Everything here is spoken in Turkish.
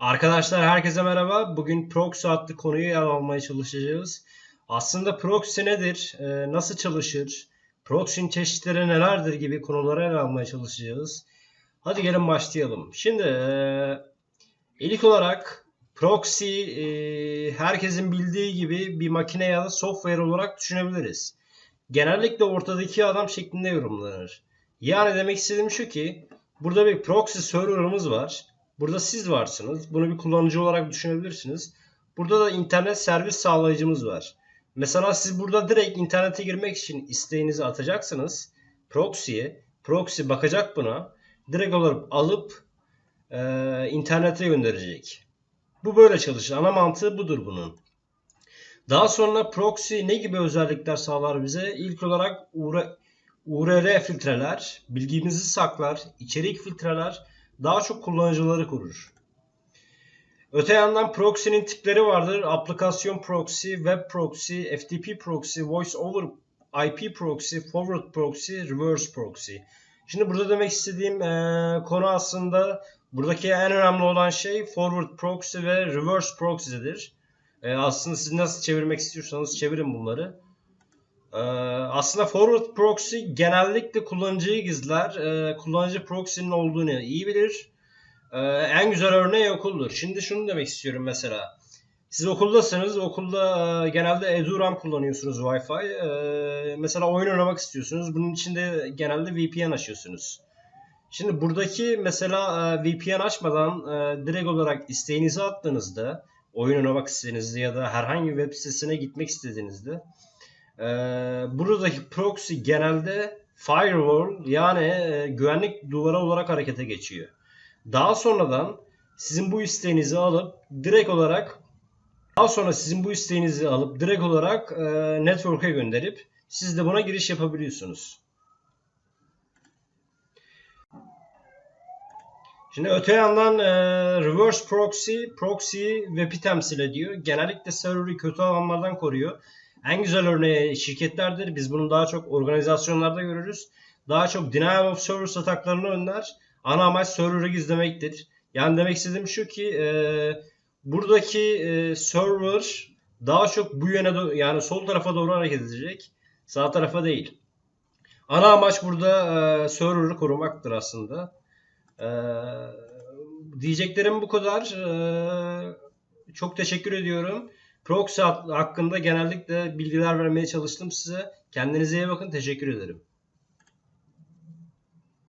Arkadaşlar herkese merhaba. Bugün proxy adlı konuyu ele almaya çalışacağız. Aslında proxy nedir? Ee, nasıl çalışır? Proxy'nin çeşitleri nelerdir gibi konuları ele almaya çalışacağız. Hadi gelin başlayalım. Şimdi e, ilk olarak proxy e, herkesin bildiği gibi bir makine ya da software olarak düşünebiliriz. Genellikle ortadaki adam şeklinde yorumlanır. Yani demek istediğim şu ki burada bir proxy server'ımız var. Burada siz varsınız. Bunu bir kullanıcı olarak düşünebilirsiniz. Burada da internet servis sağlayıcımız var. Mesela siz burada direkt internete girmek için isteğinizi atacaksınız. Proxy'ye. Proxy bakacak buna. Direkt olarak alıp e, internete gönderecek. Bu böyle çalışır. Ana mantığı budur bunun. Daha sonra proxy ne gibi özellikler sağlar bize? İlk olarak URL filtreler, bilgimizi saklar, içerik filtreler, daha çok kullanıcıları korur. Öte yandan proxy'nin tipleri vardır. Aplikasyon proxy, web proxy, FTP proxy, voice over IP proxy, forward proxy, reverse proxy. Şimdi burada demek istediğim e, konu aslında buradaki en önemli olan şey forward proxy ve reverse proxy'dir. E, aslında siz nasıl çevirmek istiyorsanız çevirin bunları. E, aslında forward proxy genellikle kullanıcıyı gizler. E, kullanıcı proxy'nin olduğunu iyi bilir. E, en güzel örneği okuldur. Şimdi şunu demek istiyorum mesela. Siz okuldasınız. Okulda e, genelde eduram kullanıyorsunuz Wi-Fi. Mesela oyun oynamak istiyorsunuz. Bunun için de genelde VPN açıyorsunuz. Şimdi buradaki mesela e, VPN açmadan e, direkt olarak isteğinizi attığınızda oyun oynamak istediğinizde ya da herhangi bir web sitesine gitmek istediğinizde e, buradaki proxy genelde firewall yani e, güvenlik duvarı olarak harekete geçiyor. Daha sonradan sizin bu isteğinizi alıp direkt olarak daha sonra sizin bu isteğinizi alıp direkt olarak e, network'e gönderip siz de buna giriş yapabiliyorsunuz. Şimdi öte yandan e, reverse proxy, proxy web'i temsil ediyor. Genellikle server'ı kötü alanlardan koruyor. En güzel örneği şirketlerdir. Biz bunu daha çok organizasyonlarda görürüz. Daha çok denial of service ataklarını önler. Ana amaç server'ı gizlemektir. Yani demek istediğim şu ki e, buradaki e, server daha çok bu yöne yani sol tarafa doğru hareket edecek. Sağ tarafa değil. Ana amaç burada e, server'ı korumaktır aslında. E, diyeceklerim bu kadar. E, çok teşekkür ediyorum. Proxy hakkında genellikle bilgiler vermeye çalıştım size. Kendinize iyi bakın. Teşekkür ederim.